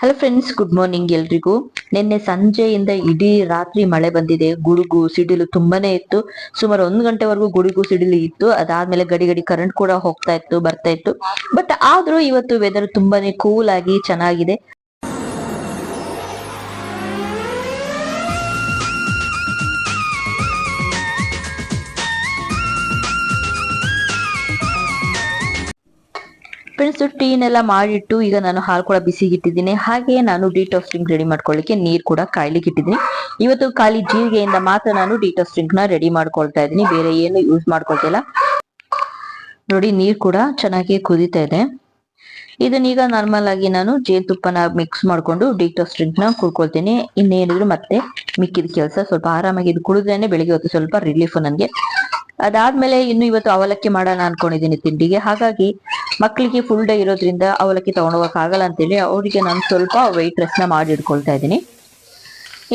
Hello friends good morning ಎಲ್ರಿಗೂ. ನಿನ್ನೆ ಸಂಜೆಯಿಂದ ಇಡೀ ರಾತ್ರಿ ಮಳೆ ಬಂದಿದೆ. ಗುಡುಗು, ಸಿಡಿಲು ತುಂಬಾನೇ ಇತ್ತು. ಸುಮಾರು ಒಂದು ಗಂಟೆವರೆಗೂ ಗುಡುಗು, ಸಿಡಿಲು ಇತ್ತು. ಅದಾದ್ಮೇಲೆ ಗಡಿ ಗಡಿ ಕರೆಂಟ್ ಕೂಡ ಹೋಗ್ತಾ ಇತ್ತು, ಬರ್ತಾ ಇತ್ತು. ಬಟ್ ಆದ್ರೂ ಇವತ್ತು ವೆದರ್ ತುಂಬಾನೇ ಕೂಲ್ ಆಗಿ ಚೆನ್ನಾಗಿದೆ. ಫ್ರೆಂಡ್ಸ್ ಟೀನೆಲ್ಲ ಮಾಡಿಟ್ಟು ಈಗ ನಾನು ಹಾಲು ಕೂಡ ಬಿಸಿಗಿಟ್ಟಿದ್ದೀನಿ. ಹಾಗೆ ನಾನು ಡಿಟಾಕ್ಸ್ ಡ್ರಿಂಕ್ ರೆಡಿ ಮಾಡ್ಕೊಳ್ಳಿಕ್ಕೆ ನೀರು ಕೂಡ ಕಾಯ್ಲಿಕ್ಕೆ ಇಟ್ಟಿದ್ದೀನಿ. ಇವತ್ತು ಖಾಲಿ ಜೀರಿಗೆಯಿಂದ ಮಾತ್ರ ನಾನು ಡಿಟಾಕ್ಸ್ ಡ್ರಿಂಕ್ನ ರೆಡಿ ಮಾಡ್ಕೊಳ್ತಾ ಇದ್ದೀನಿ. ಬೇರೆ ಏನು ಯೂಸ್ ಮಾಡ್ಕೊಳ್ತಿಲ್ಲ ನೋಡಿ, ನೀರು ಕೂಡ ಚೆನ್ನಾಗಿ ಕುದೀತಾ ಇದೆ. ಇದನ್ನೀಗ ನಾರ್ಮಲ್ ಆಗಿ ನಾನು ಜೇನುತುಪ್ಪನ ಮಿಕ್ಸ್ ಮಾಡ್ಕೊಂಡು ಡಿಟಾಕ್ಸ್ ಡ್ರಿಂಕ್ನ ಕುಡ್ಕೊಳ್ತೀನಿ. ಇನ್ನೇನಿದ್ರು ಮತ್ತೆ ಮಿಕ್ಕಿದ ಕೆಲಸ. ಸ್ವಲ್ಪ ಆರಾಮಾಗಿ ಇದು ಕುಡಿದ್ರೇನೆ ಬೆಳಿಗ್ಗೆ ಹೊತ್ತು ಸ್ವಲ್ಪ ರಿಲೀಫ್ ನನಗೆ. ಅದಾದ್ಮೇಲೆ ಇನ್ನು ಇವತ್ತು ಅವಲಕ್ಕಿ ಮಾಡೋಣ ಅನ್ಕೊಂಡಿದ್ದೀನಿ ತಿಂಡಿಗೆ. ಹಾಗಾಗಿ ಮಕ್ಕಳಿಗೆ ಫುಲ್ ಡೇ ಇರೋದ್ರಿಂದ ಅವಲಕ್ಕಿ ತಗೊಂಡೋಗಕ್ ಆಗಲ್ಲ ಅಂತೇಳಿ ಅವರಿಗೆ ನಾನು ಸ್ವಲ್ಪ ವೈಟ್ ರೆಸ್ಟ್ನ ನ ಮಾಡಿ ಇಟ್ಕೊಳ್ತಾ ಇದ್ದೀನಿ.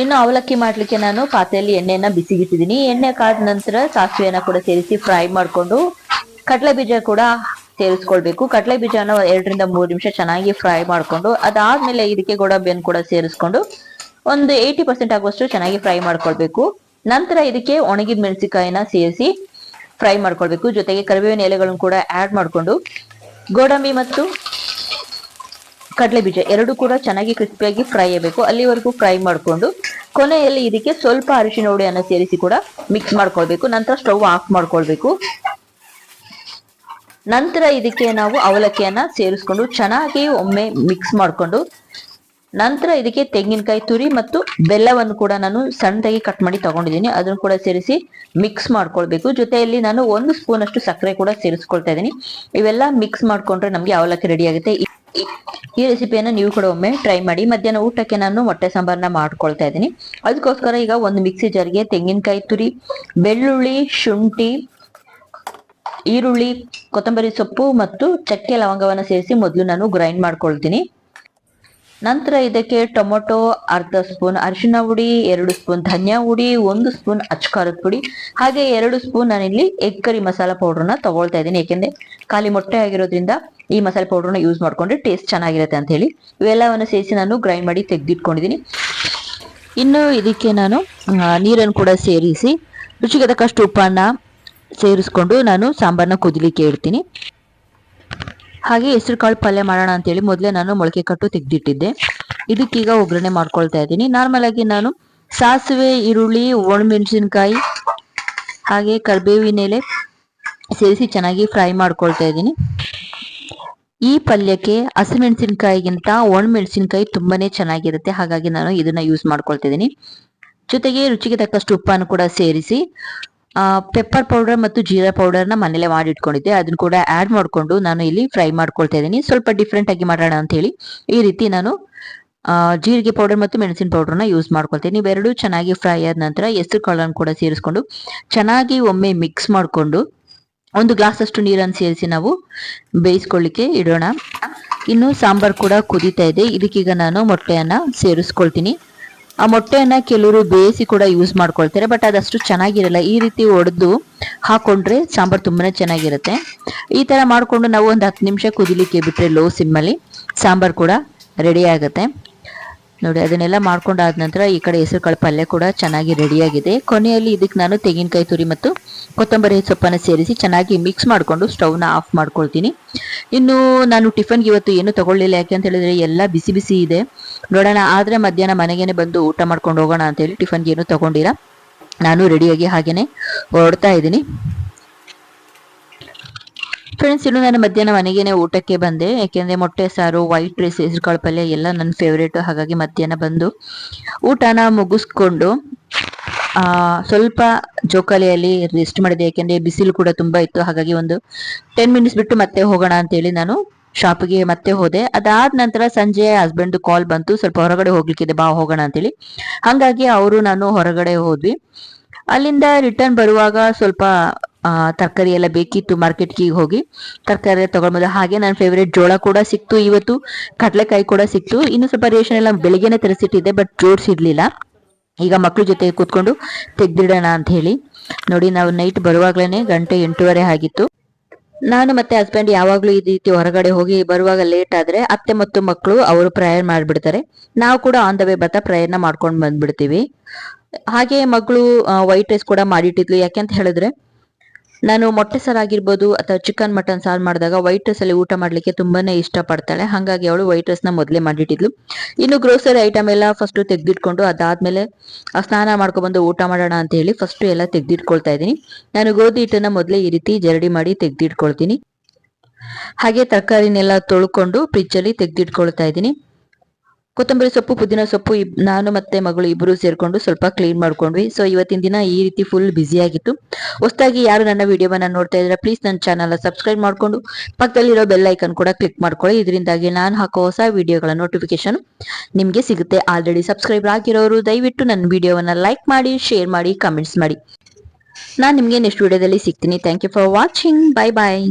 ಇನ್ನು ಅವಲಕ್ಕಿ ಮಾಡ್ಲಿಕ್ಕೆ ನಾನು ಪಾತ್ರೆಯಲ್ಲಿ ಎಣ್ಣೆನ ಬಿಸಿಗಿಟ್ಟಿದ್ದೀನಿ. ಎಣ್ಣೆ ಕಾದ ನಂತರ ಸಾಸಿವೆಯನ್ನು ಕೂಡ ಸೇರಿಸಿ ಫ್ರೈ ಮಾಡ್ಕೊಂಡು ಕಡಲೆ ಬೀಜ ಕೂಡ ಸೇರಿಸ್ಕೊಳ್ಬೇಕು. ಕಡಲೆ ಬೀಜನ ಎರಡರಿಂದ ಮೂರು ನಿಮಿಷ ಚೆನ್ನಾಗಿ ಫ್ರೈ ಮಾಡ್ಕೊಂಡು ಅದಾದ್ಮೇಲೆ ಇದಕ್ಕೆ ಗೋಡಂಬಿಯನ್ನು ಕೂಡ ಸೇರಿಸ್ಕೊಂಡು ಒಂದು ಏಯ್ಟಿ ಪರ್ಸೆಂಟ್ ಆಗುವಷ್ಟು ಚೆನ್ನಾಗಿ ಫ್ರೈ ಮಾಡ್ಕೊಳ್ಬೇಕು. ನಂತರ ಇದಕ್ಕೆ ಒಣಗಿದ ಮೆಣಸಿಕಾಯಿನ ಸೇರಿಸಿ ಫ್ರೈ ಮಾಡ್ಕೊಳ್ಬೇಕು. ಜೊತೆಗೆ ಕರಿಬೇವಿನ ಎಲೆಗಳನ್ನು ಕೂಡ ಆಡ್ ಮಾಡ್ಕೊಂಡು ಗೋಡಂಬಿ ಮತ್ತು ಕಡಲೆ ಬೀಜ ಎರಡು ಕೂಡ ಚೆನ್ನಾಗಿ ಕ್ರಿಸ್ಪಿಯಾಗಿ ಫ್ರೈ ಆಗಬೇಕು. ಅಲ್ಲಿವರೆಗೂ ಫ್ರೈ ಮಾಡಿಕೊಂಡು ಕೊನೆಯಲ್ಲಿ ಇದಕ್ಕೆ ಸ್ವಲ್ಪ ಅರಿಶಿನ ಹುಡಿಯನ್ನು ಸೇರಿಸಿ ಕೂಡ ಮಿಕ್ಸ್ ಮಾಡ್ಕೊಳ್ಬೇಕು. ನಂತರ ಸ್ಟವ್ ಆಫ್ ಮಾಡ್ಕೊಳ್ಬೇಕು. ನಂತರ ಇದಕ್ಕೆ ನಾವು ಅವಲಕ್ಕಿಯನ್ನ ಸೇರಿಸ್ಕೊಂಡು ಚೆನ್ನಾಗಿ ಒಮ್ಮೆ ಮಿಕ್ಸ್ ಮಾಡ್ಕೊಂಡು ನಂತರ ಇದಕ್ಕೆ ತೆಂಗಿನಕಾಯಿ ತುರಿ ಮತ್ತು ಬೆಲ್ಲವನ್ನು ಕೂಡ ನಾನು ಸಣ್ಣದಾಗಿ ಕಟ್ ಮಾಡಿ ತಗೊಂಡಿದ್ದೀನಿ. ಅದನ್ನು ಕೂಡ ಸೇರಿಸಿ ಮಿಕ್ಸ್ ಮಾಡ್ಕೊಳ್ಬೇಕು. ಜೊತೆಯಲ್ಲಿ ನಾನು ಒಂದು ಸ್ಪೂನ್ ಅಷ್ಟು ಸಕ್ಕರೆ ಕೂಡ ಸೇರಿಸ್ಕೊಳ್ತಾ ಇದ್ದೀನಿ. ಇವೆಲ್ಲ ಮಿಕ್ಸ್ ಮಾಡ್ಕೊಂಡ್ರೆ ನಮ್ಗೆ ಅವಲಕ್ಕಿ ರೆಡಿ ಆಗುತ್ತೆ. ಈ- ರೆಸಿಪಿಯನ್ನು ನೀವು ಕೂಡ ಒಮ್ಮೆ ಟ್ರೈ ಮಾಡಿ. ಮಧ್ಯಾಹ್ನ ಊಟಕ್ಕೆ ನಾನು ಮೊಟ್ಟೆ ಸಾಂಬಾರನ್ನ ಮಾಡ್ಕೊಳ್ತಾ ಇದ್ದೀನಿ. ಅದಕ್ಕೋಸ್ಕರ ಈಗ ಒಂದು ಮಿಕ್ಸಿ ಜಾರ್ಗೆ ತೆಂಗಿನಕಾಯಿ ತುರಿ, ಬೆಳ್ಳುಳ್ಳಿ, ಶುಂಠಿ, ಈರುಳ್ಳಿ, ಕೊತ್ತಂಬರಿ ಸೊಪ್ಪು ಮತ್ತು ಚಕ್ಕೆ ಲವಂಗವನ್ನು ಸೇರಿಸಿ ಮೊದಲು ನಾನು ಗ್ರೈಂಡ್ ಮಾಡ್ಕೊಳ್ತೀನಿ. ನಂತರ ಇದಕ್ಕೆ ಟೊಮೊಟೊ, ಅರ್ಧ ಸ್ಪೂನ್ ಅರಿಶಿನ ಹುಡಿ ಎರಡು ಸ್ಪೂನ್ ಧನಿಯಾ ಹುಡಿ ಒಂದು ಸ್ಪೂನ್ ಅಚ್ಕಾರದ ಪುಡಿ. ಹಾಗೆ ಎರಡು ಸ್ಪೂನ್ ನಾನಿಲ್ಲಿ ಎಗ್ ಕರಿ ಮಸಾಲಾ ಪೌಡರ್ನ ತಗೊಳ್ತಾ ಇದ್ದೀನಿ. ಏಕೆಂದ್ರೆ ಖಾಲಿ ಮೊಟ್ಟೆ ಆಗಿರೋದ್ರಿಂದ ಈ ಮಸಾಲೆ ಪೌಡರ್ನ ಯೂಸ್ ಮಾಡ್ಕೊಂಡ್ರೆ ಟೇಸ್ಟ್ ಚೆನ್ನಾಗಿರುತ್ತೆ ಅಂತ ಹೇಳಿ. ಇವೆಲ್ಲವನ್ನು ಸೇರಿಸಿ ನಾನು ಗ್ರೈಂಡ್ ಮಾಡಿ ತೆಗೆದಿಟ್ಕೊಂಡಿದ್ದೀನಿ. ಇನ್ನು ಇದಕ್ಕೆ ನಾನು ನೀರನ್ನು ಕೂಡ ಸೇರಿಸಿ ರುಚಿಗೆ ತಕ್ಕಷ್ಟು ಉಪ್ಪನ್ನ ಸೇರಿಸ್ಕೊಂಡು ನಾನು ಸಾಂಬಾರನ್ನ ಕುದಿಲಿಕ್ಕೆ ಇಡ್ತೀನಿ. ಹಾಗೆ ಹೆಸರು ಕಾಳು ಪಲ್ಯ ಮಾಡೋಣ ಅಂತೇಳಿ ಮೊದಲೇ ನಾನು ಮೊಳಕೆ ಕಟ್ಟು ತೆಗೆದಿಟ್ಟಿದ್ದೆ. ಇದಕ್ಕೀಗ ಒಗ್ಗರಣೆ ಮಾಡ್ಕೊಳ್ತಾ ಇದ್ದೀನಿ. ನಾರ್ಮಲ್ ಆಗಿ ನಾನು ಸಾಸಿವೆ, ಈರುಳ್ಳಿ, ಒಣಮೆಣಸಿನಕಾಯಿ, ಹಾಗೆ ಕರಿಬೇವಿನ ಎಲೆ ಸೇರಿಸಿ ಚೆನ್ನಾಗಿ ಫ್ರೈ ಮಾಡ್ಕೊಳ್ತಾ ಇದ್ದೀನಿ. ಈ ಪಲ್ಯಕ್ಕೆ ಹಸಿಮೆಣಸಿನ್ಕಾಯಿಗಿಂತ ಒಣಮೆಣಸಿನಕಾಯಿ ತುಂಬಾನೇ ಚೆನ್ನಾಗಿರುತ್ತೆ. ಹಾಗಾಗಿ ನಾನು ಇದನ್ನ ಯೂಸ್ ಮಾಡ್ಕೊಳ್ತಾ ಇದ್ದೀನಿ. ಜೊತೆಗೆ ರುಚಿಗೆ ತಕ್ಕಷ್ಟು ಉಪ್ಪನ್ನು ಕೂಡ ಸೇರಿಸಿ ಪೆಪ್ಪರ್ ಪೌಡರ್ ಮತ್ತು ಜೀರಾ ಪೌಡರ್ನ ಮನೇಲೆ ಮಾಡಿ ಇಟ್ಕೊಂಡಿದ್ದೆ ಅದನ್ನ ಕೂಡ ಆಡ್ ಮಾಡಿಕೊಂಡು ನಾನು ಇಲ್ಲಿ ಫ್ರೈ ಮಾಡ್ಕೊಳ್ತಾ ಇದ್ದೀನಿ. ಸ್ವಲ್ಪ ಡಿಫ್ರೆಂಟ್ ಆಗಿ ಮಾಡೋಣ ಅಂತ ಹೇಳಿ ಈ ರೀತಿ ನಾನು ಜೀರಿಗೆ ಪೌಡರ್ ಮತ್ತು ಮೆಣಸಿನ ಪೌಡರ್ನ ಯೂಸ್ ಮಾಡ್ಕೊಳ್ತೀನಿ. ಇವೆರಡು ಚೆನ್ನಾಗಿ ಫ್ರೈ ಆದ ನಂತರ ಹೆಸರು ಕಾಳನ್ನು ಕೂಡ ಸೇರಿಸ್ಕೊಂಡು ಚೆನ್ನಾಗಿ ಒಮ್ಮೆ ಮಿಕ್ಸ್ ಮಾಡಿಕೊಂಡು ಒಂದು ಗ್ಲಾಸ್ ಅಷ್ಟು ನೀರನ್ನು ಸೇರಿಸಿ ನಾವು ಬೇಯಿಸ್ಕೊಳ್ಳಿಕ್ಕೆ ಇಡೋಣ. ಇನ್ನು ಸಾಂಬಾರ್ ಕೂಡ ಕುದೀತಾ ಇದೆ. ಇದಕ್ಕೀಗ ನಾನು ಮೊಟ್ಟೆಯನ್ನ ಸೇರಿಸ್ಕೊಳ್ತೀನಿ. ಆ ಮೊಟ್ಟೆಯನ್ನು ಕೆಲವರು ಬೇಯಿಸಿ ಕೂಡ ಯೂಸ್ ಮಾಡ್ಕೊಳ್ತಾರೆ ಬಟ್ ಅದಷ್ಟು ಚೆನ್ನಾಗಿರಲ್ಲ. ಈ ರೀತಿ ಒಡೆದು ಹಾಕೊಂಡ್ರೆ ಸಾಂಬಾರು ತುಂಬಾ ಚೆನ್ನಾಗಿರುತ್ತೆ. ಈ ಥರ ಮಾಡಿಕೊಂಡು ನಾವು ಒಂದು ಹತ್ತು ನಿಮಿಷ ಕುದಿಲಿಕ್ಕೆ ಬಿಟ್ಟರೆ ಲೋ ಸಿಮ್ಮಲ್ಲಿ ಸಾಂಬಾರು ಕೂಡ ರೆಡಿ ಆಗುತ್ತೆ. ನೋಡಿ, ಅದನ್ನೆಲ್ಲ ಮಾಡ್ಕೊಂಡಾದ ನಂತರ ಈ ಕಡೆ ಹೆಸರು ಕಾಳು ಪಲ್ಯ ಕೂಡ ಚೆನ್ನಾಗಿ ರೆಡಿಯಾಗಿದೆ. ಕೊನೆಯಲ್ಲಿ ಇದಕ್ಕೆ ನಾನು ತೆಂಗಿನಕಾಯಿ ತುರಿ ಮತ್ತು ಕೊತ್ತಂಬರಿ ಸೊಪ್ಪನ್ನು ಸೇರಿಸಿ ಚೆನ್ನಾಗಿ ಮಿಕ್ಸ್ ಮಾಡಿಕೊಂಡು ಸ್ಟವ್ನ ಆಫ್ ಮಾಡ್ಕೊಳ್ತೀನಿ. ಇನ್ನು ನಾನು ಟಿಫನ್ಗೆ ಇವತ್ತು ಏನು ತಗೊಳ್ಳಿಲ್ಲ, ಯಾಕೆ ಅಂತ ಹೇಳಿದ್ರೆ ಎಲ್ಲ ಬಿಸಿ ಬಿಸಿ ಇದೆ. ನೋಡೋಣ, ಆದರೆ ಮಧ್ಯಾಹ್ನ ಮನೆಗೇನೆ ಬಂದು ಊಟ ಮಾಡ್ಕೊಂಡು ಹೋಗೋಣ ಅಂತ ಹೇಳಿ ಟಿಫನ್ಗೆ ಏನು ತಗೊಂಡಿಲ್ಲ. ನಾನು ರೆಡಿಯಾಗಿ ಹಾಗೇನೆ ಹೊರಡ್ತಾ ಇದ್ದೀನಿ. ಫ್ರೆಂಡ್ಸ್ ಇನ್ನು ನಾನು ಮಧ್ಯಾಹ್ನ ಮನೆಗೇನೆ ಊಟಕ್ಕೆ ಬಂದೆ. ಯಾಕೆಂದರೆ ಮೊಟ್ಟೆ, ಸಾರು ವೈಟ್ ರೈಸ್ ಹೆಸರುಕಾಳು ಪಲ್ಯ ಎಲ್ಲ ನನ್ನ ಫೇವ್ರೇಟ್ ಹಾಗಾಗಿ ಮಧ್ಯಾಹ್ನ ಬಂದು ಊಟನ ಮುಗಿಸ್ಕೊಂಡು ಸ್ವಲ್ಪ ಜೋಕಾಲಿಯಲ್ಲಿ ರೆಸ್ಟ್ ಮಾಡಿದೆ. ಯಾಕೆಂದರೆ ಬಿಸಿಲು ಕೂಡ ತುಂಬಾ ಇತ್ತು. ಹಾಗಾಗಿ ಒಂದು ಟೆನ್ ಮಿನಿಟ್ಸ್ ಬಿಟ್ಟು ಮತ್ತೆ ಹೋಗೋಣ ಅಂತ ಹೇಳಿ ನಾನು ಶಾಪಿಗೆ ಮತ್ತೆ ಹೋದೆ. ಅದಾದ ನಂತರ ಸಂಜೆ ಹಸ್ಬೆಂಡ್ ಕಾಲ್ ಬಂತು. ಸ್ವಲ್ಪ ಹೊರಗಡೆ ಹೋಗ್ಲಿಕ್ಕಿದೆ. ಬಾ, ಹೋಗೋಣ ಅಂತೇಳಿ. ಹಾಗಾಗಿ ಅವರು ನಾನು ಹೊರಗಡೆ ಹೋದ್ವಿ. ಅಲ್ಲಿಂದ ರಿಟರ್ನ್ ಬರುವಾಗ ಸ್ವಲ್ಪ ತರಕಾರಿ ಎಲ್ಲ ಬೇಕಿತ್ತು ಮಾರ್ಕೆಟ್ಗೆ ಹೋಗಿ. ತರಕಾರಿ ತಗೊಂಡ್ಬೋದು ಹಾಗೆ ನನ್ನ ಫೇವ್ರೇಟ್ ಜೋಳ ಕೂಡ ಸಿಕ್ತು ಇವತ್ತು. ಕಡಲೆಕಾಯಿ ಕೂಡ ಸಿಕ್ತು. ಇನ್ನು ಸ್ವಲ್ಪ ರೇಷನ್ ಎಲ್ಲ ಬೆಳಿಗ್ಗೆನೆ ತರಿಸಿಟ್ಟಿದ್ದೆ ಬಟ್ ಜೋಡಿಸಿರ್ಲಿಲ್ಲ ಈಗ ಮಕ್ಳ ಜೊತೆ ಕೂತ್ಕೊಂಡು ತೆಗ್ದಿಡೋಣ ಅಂತ ಹೇಳಿ. ನೋಡಿ, ನಾವು ನೈಟ್ ಬರುವಾಗ್ಲೇನೆ ಗಂಟೆ ಎಂಟೂವರೆ ಆಗಿತ್ತು. ನಾನು ಮತ್ತೆ ಹಸ್ಬೆಂಡ್ ಯಾವಾಗ್ಲೂ ಈ ರೀತಿ ಹೊರಗಡೆ ಹೋಗಿ ಬರುವಾಗ ಲೇಟ್ ಆದ್ರೆ ಅತ್ತೆ ಮತ್ತು ಮಕ್ಕಳು ಅವರು ಪ್ರಯಾಣ ಮಾಡ್ಬಿಡ್ತಾರೆ. ನಾವು ಕೂಡ ಆನ್ ದ ವೇ ಬರ್ತಾ ಪ್ರಯಾಣ ಮಾಡ್ಕೊಂಡು ಬಂದ್ಬಿಡ್ತೀವಿ. ಹಾಗೆ ಮಗಳು ವೈಟ್ ರೈಸ್ ಕೂಡ ಮಾಡಿಟ್ಟಿದ್ಲು. ಯಾಕೆಂತ ಹೇಳಿದ್ರೆ ನಾನು ಮೊಟ್ಟೆ ಸಾರ್ ಆಗಿರ್ಬೋದು ಅಥವಾ ಚಿಕನ್ ಮಟನ್ ಸಾರು ಮಾಡಿದಾಗ ವೈಟ್ ರೈಸ್ ಅಲ್ಲಿ ಊಟ ಮಾಡ್ಲಿಕ್ಕೆ ತುಂಬಾನೇ ಇಷ್ಟ ಪಡ್ತಾಳೆ ಹಾಗಾಗಿ ಅವಳು ವೈಟ್ ರೈಸ್ನ ಮೊದಲೇ ಮಾಡಿಟ್ಟಿದ್ಲು. ಇನ್ನು ಗ್ರೋಸರಿ ಐಟಮ್ ಎಲ್ಲ ಫಸ್ಟ್ ತೆಗೆದಿಟ್ಕೊಂಡು ಅದಾದ್ಮೇಲೆ ಸ್ನಾನ ಮಾಡ್ಕೊಬಂದು ಊಟ ಮಾಡೋಣ ಅಂತ ಹೇಳಿ ಫಸ್ಟ್ ಎಲ್ಲ ತೆಗ್ದಿಟ್ಕೊಳ್ತಾ ಇದ್ದೀನಿ. ನಾನು ಗೋಧಿ ಹಿಟ್ಟನ್ನ ಮೊದಲೇ ಈ ರೀತಿ ಜರಡಿ ಮಾಡಿ ತೆಗ್ದಿಟ್ಕೊಳ್ತೀನಿ. ಹಾಗೆ ತರಕಾರಿನೆಲ್ಲ ತೊಳ್ಕೊಂಡು ಫ್ರಿಜ್ ಅಲ್ಲಿ ತೆಗ್ದಿಟ್ಕೊಳ್ತಾ ಇದ್ದೀನಿ. ಕೊತ್ತಂಬರಿ ಸೊಪ್ಪು, ಪುದೀನ ಸೊಪ್ಪು ನಾನು ಮತ್ತೆ ಮಗಳು ಇಬ್ಬರು ಸೇರ್ಕೊಂಡು ಸ್ವಲ್ಪ ಕ್ಲೀನ್ ಮಾಡ್ಕೊಂಡ್ವಿ. ಸೊ ಇವತ್ತಿನ ದಿನ ಈ ರೀತಿ ಫುಲ್ ಬ್ಯುಸಿ ಆಗಿತ್ತು. ಹೊಸದಾಗಿ ಯಾರು ನನ್ನ ವಿಡಿಯೋವನ್ನ ನೋಡ್ತಾ ಇದ್ರೆ ಪ್ಲೀಸ್ ನನ್ನ ಚಾನಲ್ ಸಬ್ಸ್ಕ್ರೈಬ್ ಮಾಡ್ಕೊಂಡು ಪಕ್ಕದಲ್ಲಿರೋ ಬೆಲ್ ಐಕನ್ ಕೂಡ ಕ್ಲಿಕ್ ಮಾಡ್ಕೊಳ್ಳಿ. ಇದರಿಂದಾಗಿ ನಾನು ಹಾಕೋ ಹೊಸ ವಿಡಿಯೋಗಳ ನೋಟಿಫಿಕೇಶನ್ ನಿಮಗೆ ಸಿಗುತ್ತೆ. ಆಲ್ರೆಡಿ ಸಬ್ಸ್ಕ್ರೈಬ್ ಆಗಿರೋರು ದಯವಿಟ್ಟು ನನ್ನ ವಿಡಿಯೋವನ್ನ ಲೈಕ್ ಮಾಡಿ ಶೇರ್ ಮಾಡಿ ಕಮೆಂಟ್ಸ್ ಮಾಡಿ. ನಾನು ನಿಮಗೆ ನೆಕ್ಸ್ಟ್ ವಿಡಿಯೋದಲ್ಲಿ ಸಿಗ್ತೀನಿ. Thank you for watching bye bye